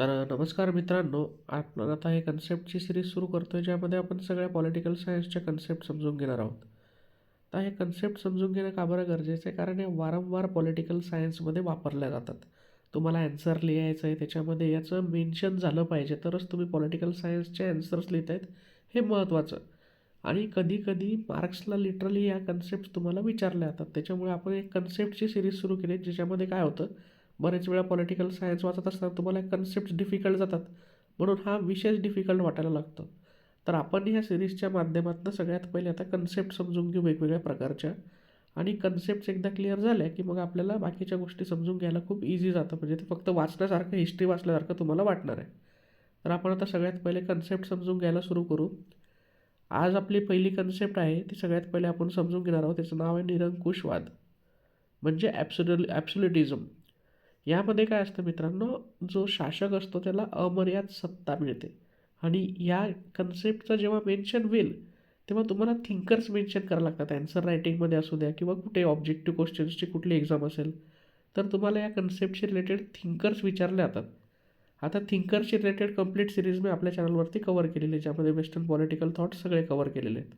तर नमस्कार मित्रांनो आपण आता हे कन्सेप्टची सिरीज सुरू करतो आहे ज्यामध्ये आपण सगळ्या पॉलिटिकल सायन्सच्या कन्सेप्ट समजून घेणार आहोत. तर हे कन्सेप्ट समजून घेणं का बरं गरजेचं आहे? कारण हे वारंवार पॉलिटिकल सायन्समध्ये वापरल्या जातात. तुम्हाला ॲन्सर लिहायचं आहे त्याच्यामध्ये याचं मेन्शन झालं पाहिजे तरच तुम्ही पॉलिटिकल सायन्सचे ॲन्सर्स लिहित आहेत हे महत्त्वाचं आणि कधीकधी मार्क्सला लिटरली या कन्सेप्ट तुम्हाला विचारल्या जातात. त्याच्यामुळे आपण एक कन्सेप्टची सिरीज सुरू केली ज्याच्यामध्ये काय होतं? बरेच वेळा पॉलिटिकल सायन्स वाचत असताना तुम्हाला कन्सेप्ट डिफिकल्ट जातात. म्हणून हा विषयच डिफिकल्ट वाटायला लागतो. तर आपण ह्या सिरीजच्या माध्यमातून सगळ्यात पहिले आता कन्सेप्ट समजून घेऊ वेगवेगळ्या प्रकारच्या. आणि कन्सेप्ट एकदा क्लिअर झाल्या की मग आपल्याला बाकीच्या गोष्टी समजून घ्यायला खूप इझी जातं. म्हणजे ते फक्त वाचण्यासारखं हिस्ट्री वाचल्यासारखं तुम्हाला वाटणार आहे. तर आपण आता सगळ्यात पहिले कन्सेप्ट समजून घ्यायला सुरू करू. आज आपली पहिली कन्सेप्ट आहे ती सगळ्यात पहिले आपण समजून घेणार आहोत. त्याचं नाव आहे निरंकुशवाद. म्हणजे ॲब्सोल्युट ॲब्सोल्युटिझम यामध्ये काय असतं मित्रांनो जो शासक असतो त्याला अमर्याद सत्ता मिळते. आणि या कन्सेप्टचं जेव्हा मेन्शन होईल तेव्हा तुम्हाला थिंकर्स मेन्शन करावं लागतात ॲन्सर रायटिंगमध्ये असू द्या किंवा कुठे ऑब्जेक्टिव्ह क्वेश्चन्सची कुठली एक्झाम असेल तर तुम्हाला या कन्सेप्टशी रिलेटेड थिंकर्स विचारले जातात. आता थिंकर्सशी रिलेटेड कंप्लीट सिरीज मी आपल्या चॅनलवरती कवर केलेली आहे ज्यामध्ये वेस्टर्न पॉलिटिकल थॉट्स सगळे कवर केलेले आहेत.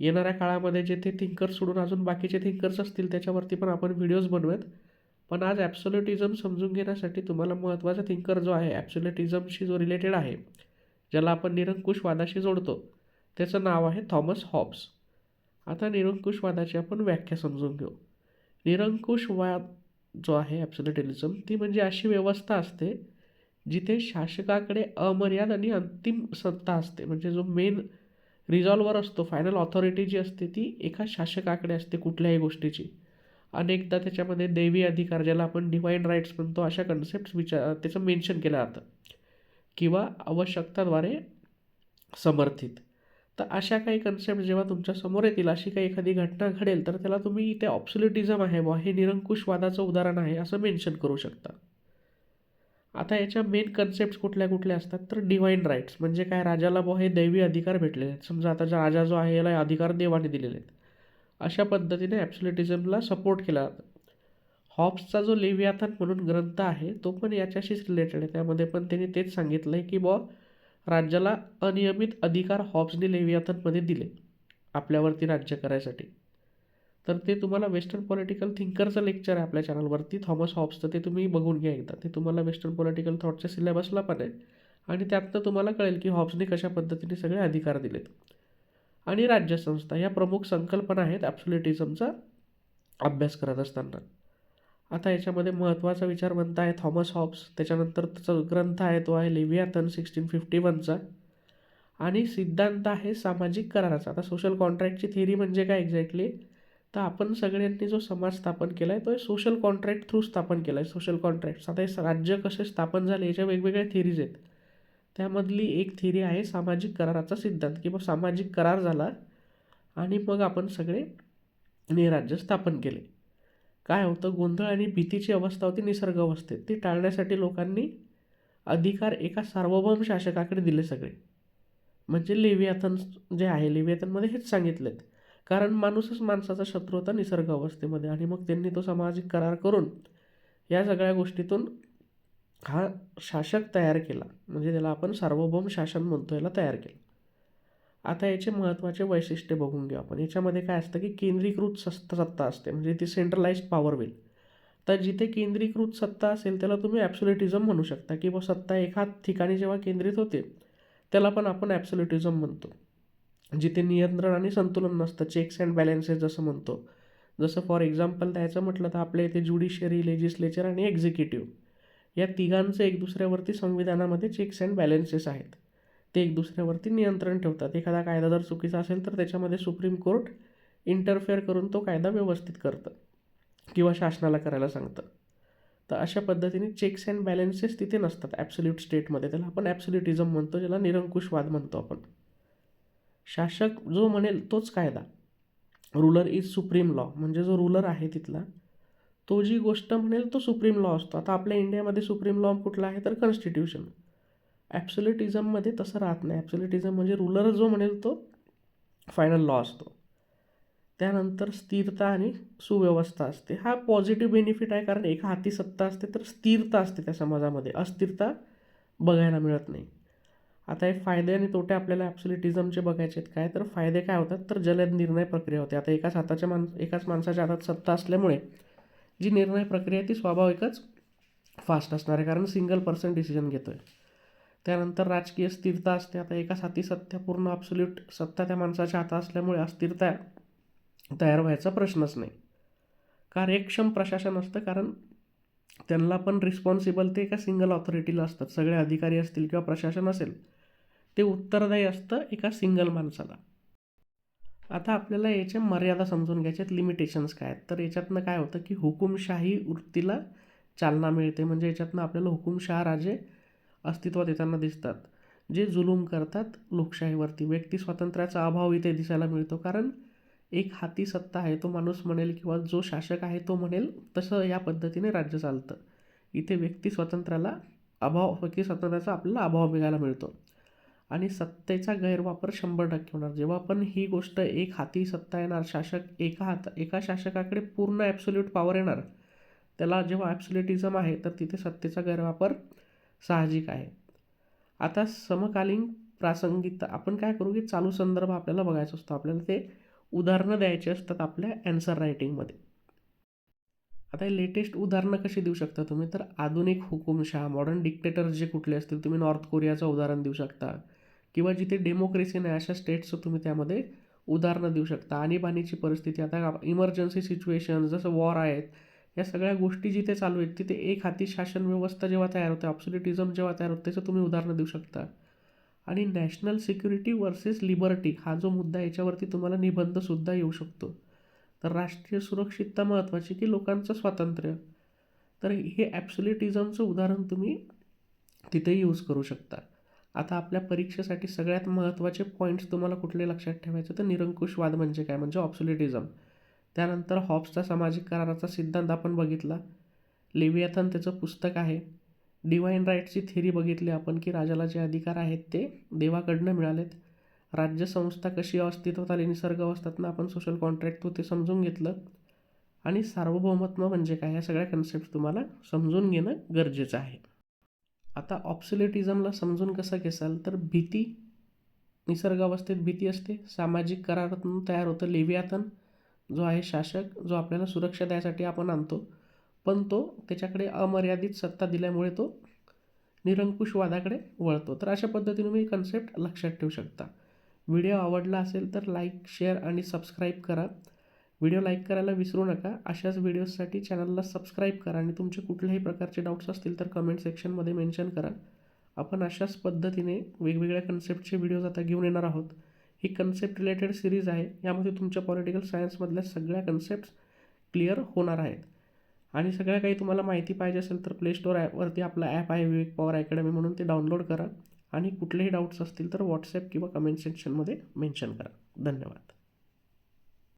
येणाऱ्या काळामध्ये जे ते थिंकर्स सोडून अजून बाकीचे थिंकर्स असतील त्याच्यावरती पण आपण व्हिडिओज बनवूयात. पण आज ॲप्सोल्युटिझम समजून घेण्यासाठी तुम्हाला महत्त्वाचा थिंकर जो आहे ॲप्सोल्युटिझमशी जो रिलेटेड आहे ज्याला आपण निरंकुशवादाशी जोडतो त्याचं नाव आहे थॉमस हॉब्स. आता निरंकुशवादाची आपण व्याख्या समजून घेऊ. निरंकुशवाद जो आहे ॲप्सोल्युटिझम ती म्हणजे अशी व्यवस्था असते जिथे शासकाकडे अमर्याद आणि अंतिम सत्ता असते. म्हणजे जो मेन रिझॉल्वर असतो फायनल ऑथॉरिटी जी असते ती एका शासकाकडे असते कुठल्याही गोष्टीची. अनेकदा त्याच्यामध्ये दैवी अधिकार ज्याला आपण डिवाईन राईट्स म्हणतो अशा कन्सेप्ट विचार त्याचं मेन्शन केलं जातं. किंवा आवश्यकताद्वारे समर्थित. तर अशा काही कन्सेप्ट जेव्हा तुमच्यासमोर येतील अशी काही एखादी घटना घडेल तर त्याला तुम्ही इथे ऑप्सुलिटिझम आहे बा हे निरंकुशवादाचं उदाहरण आहे असं मेन्शन करू शकता. आता याच्या मेन कन्सेप्ट कुठल्या कुठल्या असतात तर डिवाईन राईट्स म्हणजे काय? राजाला बुवा हे दैवी अधिकार भेटलेले आहेत. समजा आता जो राजा जो आहे याला अधिकार देवाने दिलेले आहेत. अशा पद्धतीने ॲप्सुलेटिझमला सपोर्ट केला जातो. हॉब्सचा जो लेव्याथन म्हणून ग्रंथ आहे तो पण याच्याशीच रिलेटेड आहे. त्यामध्ये पण त्यांनी तेच सांगितलं आहे की बुवा राज्याला अनियमित अधिकार हॉब्सने लेवियाथनमध्ये दिले आपल्यावरती राज्य करायसाठी. तर ते तुम्हाला वेस्टर्न पॉलिटिकल थिंकरचं लेक्चर आहे आपल्या चॅनलवरती थॉमस हॉब्सचं ते तुम्ही बघून घ्या एकदा. ते तुम्हाला वेस्टर्न पॉलिटिकल थॉटच्या सिलेबसला पण आहे. आणि त्यातनं तुम्हाला कळेल की हॉब्सने कशा पद्धतीने सगळे अधिकार दिलेत. आणि राज्यसंस्था या प्रमुख संकल्पना आहेत ॲप्सुलेटिझमचा अभ्यास करत असताना. आता याच्यामध्ये महत्त्वाचा विचारवंत आहे थॉमस हॉब्स त्याच्यानंतर त्याचा ग्रंथ आहे तो आहे लेवियाथन सिक्स्टीन फिफ्टी वनचा आणि सिद्धांत आहे सामाजिक कराराचा. आता सोशल कॉन्ट्रॅक्टची थिअरी म्हणजे काय एक्झॅक्टली तर आपण सगळ्यांनी जो समाज स्थापन केला आहे तो सोशल कॉन्ट्रॅक्ट थ्रू स्थापन केला आहे सोशल कॉन्ट्रॅक्ट आता हे राज्य कसे स्थापन झाले याच्या वेगवेगळ्या थिअरीज आहेत. त्यामधली एक थिअरी आहे सामाजिक कराराचा सिद्धांत किंवा सामाजिक करार झाला आणि मग आपण सगळे निराज्य स्थापन केले. काय होतं? गोंधळ आणि भीतीची अवस्था होती निसर्ग अवस्थेत. ती टाळण्यासाठी लोकांनी अधिकार एका सार्वभौम शासकाकडे दिले सगळे. म्हणजे लेवियाथन जे आहे लेवियाथनमध्ये हेच सांगितलेत. कारण माणूसच माणसाचा शत्रू होता निसर्ग अवस्थेमध्ये आणि मग त्यांनी तो सामाजिक करार करून या सगळ्या गोष्टीतून हा शासक तयार केला. म्हणजे त्याला आपण सार्वभौम शासन म्हणतो याला तयार केलं. आता याचे महत्त्वाचे वैशिष्ट्य बघून घेऊ आपण. याच्यामध्ये काय असतं की केंद्रीकृत सत्ता सत्ता असते. म्हणजे ती सेंट्रलाइज्ड पॉवर विल तर जिथे केंद्रीकृत सत्ता असेल त्याला तुम्ही ॲब्सोल्युटिझम म्हणू शकता. की व सत्ता एखाद ठिकाणी जेव्हा केंद्रित होते त्याला पण आपण ॲब्सोल्युटिझम म्हणतो. जिथे नियंत्रण आणि संतुलन नसतं चेक्स अँड बॅलेन्सेस जसं म्हणतो. जसं फॉर एक्झाम्पल द्यायचं म्हटलं तर आपल्या इथे ज्युडिशियरी लेजिस्लेचर आणि एक्झिक्युटिव्ह या तिघांचं एक दुसऱ्यावरती संविधानामध्ये चेक्स अँड बॅलेन्सेस आहेत. ते एक दुसऱ्यावरती नियंत्रण ठेवतात. एखादा कायदा जर चुकीचा असेल तर त्याच्यामध्ये सुप्रीम कोर्ट इंटरफेअर करून तो कायदा व्यवस्थित करतं किंवा शासनाला करायला सांगतं. तर अशा पद्धतीने चेक्स अँड बॅलेन्सेस तिथे नसतात ॲब्सोल्यूट स्टेटमध्ये त्याला आपण ॲब्सोल्युटिझम म्हणतो ज्याला निरंकुशवाद म्हणतो आपण. शासक जो म्हणेल तोच कायदा. रुलर इज सुप्रीम लॉ म्हणजे जो रुलर आहे तिथला तो जी गोष्ट म्हणेल तो सुप्रीम लॉ असतो. आता आपल्या इंडियामध्ये सुप्रीम लॉ कुठला आहे तर कॉन्स्टिट्यूशन. ॲप्सुलेटिझममध्ये तसं राहत नाही. ॲप्सुलेटिझम म्हणजे रुलर जो म्हणेल तो फायनल लॉ असतो. त्यानंतर स्थिरता आणि सुव्यवस्था असते. हा पॉझिटिव्ह बेनिफिट आहे कारण एका हाती सत्ता असते तर स्थिरता असते त्या समाजामध्ये. अस्थिरता बघायला मिळत नाही. आता हे फायदे आणि तोटे आपल्याला ॲब्सोल्युटिझमचे बघायचे आहेत काय? तर फायदे काय होतात? तर जलद निर्णय प्रक्रिया होते. आता एकाच हाताच्या माणस एकाच माणसाच्या हातात सत्ता असल्यामुळे जी निर्णय प्रक्रिया ती स्वाभाविकच फास्ट असणार आहे. कारण सिंगल पर्सन डिसिजन घेतो आहे त्यानंतर राजकीय स्थिरता असते. आता एका साथी सत्ता पूर्ण ॲब्सोल्यूट सत्ता त्या माणसाच्या हातात असल्यामुळे अस्थिरता तयार व्हायचा प्रश्नच नाही. कार्यक्षम प्रशासन असतं. कारण त्यांना पण रिस्पॉन्सिबल ते एका सिंगल ऑथॉरिटीला असतात. सगळे अधिकारी असतील किंवा प्रशासन असेल ते उत्तरदायी असतं एका सिंगल माणसाला. आता आपल्याला याच्या मर्यादा समजून घ्यायच्यात लिमिटेशन्स काय आहेत. तर याच्यातनं काय होतं की हुकुमशाही वृत्तीला चालना मिळते. म्हणजे याच्यातनं आपल्याला हुकुमशाह राजे अस्तित्वात येताना दिसतात. जे जुलूम करतात लोकशाहीवरती. व्यक्ती स्वातंत्र्याचा अभाव इथे दिसायला मिळतो. कारण एक हाती सत्ता आहे तो माणूस म्हणेल किंवा जो शासक आहे तो म्हणेल तसं या पद्धतीने राज्य चालतं. इथे व्यक्ती स्वातंत्र्याला अभाव व्यक्ती स्वातंत्र्याचा आपल्याला अभाव बघायला मिळतो. आणि सत्तेचा गैरवापर शंभर टक्के होणार. जेव्हा पण ही गोष्ट एक हाती सत्ता येणार शासक एका हात एका शासकाकडे पूर्ण ॲब्सोल्यूट पॉवर येणार त्याला जेव्हा ॲब्सोल्युटिझम आहे तर तिथे सत्तेचा गैरवापर साहजिक आहे. आता समकालीन प्रासंगिकता आपण काय करू की चालू संदर्भ आपल्याला बघायचा असतो. आपल्याला ते उदाहरणं द्यायची असतात आपल्या ॲन्सर रायटिंगमध्ये आता हे लेटेस्ट उदाहरणं कशी देऊ शकता तुम्ही? तर आधुनिक हुकुमशाह मॉडर्न डिक्टेटर्स जे कुठले असतील तुम्ही नॉर्थ कोरियाचं उदाहरण देऊ शकता. किंवा जिथे डेमोक्रेसी नाही अशा स्टेट्सचं तुम्ही त्यामध्ये उदाहरणं देऊ शकता. आणीबाणीची परिस्थिती आता इमर्जन्सी सिच्युएशन जसं वॉर आहेत या सगळ्या गोष्टी जिथे चालू आहेत तिथे एक हाती शासन व्यवस्था जेव्हा तयार होते ऑप्सुलिटिझम जेव्हा तयार होतं त्याचं तुम्ही उदाहरणं देऊ शकता. आणि नॅशनल सिक्युरिटी वर्सेस लिबर्टी हा जो मुद्दा याच्यावरती तुम्हाला निबंधसुद्धा येऊ शकतो. तर राष्ट्रीय सुरक्षितता महत्त्वाची की लोकांचं स्वातंत्र्य. तर हे ॲब्सोल्युटिझमचं उदाहरण तुम्ही तिथेही यूज करू शकता. आता आपल्या परीक्षेसाठी सगळ्यात महत्त्वाचे पॉईंट्स तुम्हाला कुठले लक्षात ठेवायचे तर निरंकुशवाद म्हणजे काय? म्हणजे ऑब्सोल्युटिझम त्यानंतर हॉब्सचा सामाजिक कराराचा सिद्धांत आपण बघितला. लेवियाथन त्याचं पुस्तक आहे. डिवाईन राईटची थेरी बघितली आपण की राजाला जे अधिकार आहेत ते देवाकडनं मिळालेत. राज्यसंस्था कशी अस्तित्वात आली निसर्ग अवस्थातनं आपण सोशल कॉन्ट्रॅक्ट तो ते समजून घेतलं. आणि सार्वभौमत्व म्हणजे काय? या सगळ्या कन्सेप्ट तुम्हाला समजून घेणं गरजेचं आहे. आता ऑप्सोलेटिझमला समजून कसं घेसाल? तर भीती निसर्गावस्थेत भीती असते. सामाजिक करारातून तयार होतं लेवियाथन जो आहे शासक जो आपल्याला सुरक्षा द्यायसाठी आपण आणतो. पण तो त्याच्याकडे अमर्यादित सत्ता दिल्यामुळे तो निरंकुशवादाकडे वळतो. तर अशा पद्धतीने मी कन्सेप्ट लक्षात ठेवू शकता. व्हिडिओ आवडला असेल तर लाईक शेअर आणि सबस्क्राईब करा. व्हिडिओ लाईक करायला विसरू नका. अशाच व्हिडिओजसाठी चॅनलला सबस्क्राईब करा आणि तुमचे कुठल्याही प्रकारचे डाऊट्स असतील तर कमेंट सेक्शनमध्ये मेन्शन करा. आपण अशाच पद्धतीने वेगवेगळ्या कन्सेप्टचे व्हिडिओज आता घेऊन येणार आहोत. ही कन्सेप्ट रिलेटेड सिरीज आहे. यामध्ये तुमच्या पॉलिटिकल सायन्समधल्या सगळ्या कन्सेप्ट्स क्लिअर होणार आहेत. आणि सगळ्या काही तुम्हाला माहिती पाहिजे असेल तर प्ले स्टोर ॲपवरती आपला ॲप आहे विवेक पॉवर अकॅडमी म्हणून ते डाउनलोड करा. आणि कुठलेही डाऊट्स असतील तर व्हॉट्सॲप किंवा कमेंट सेक्शनमध्ये मेन्शन करा. धन्यवाद.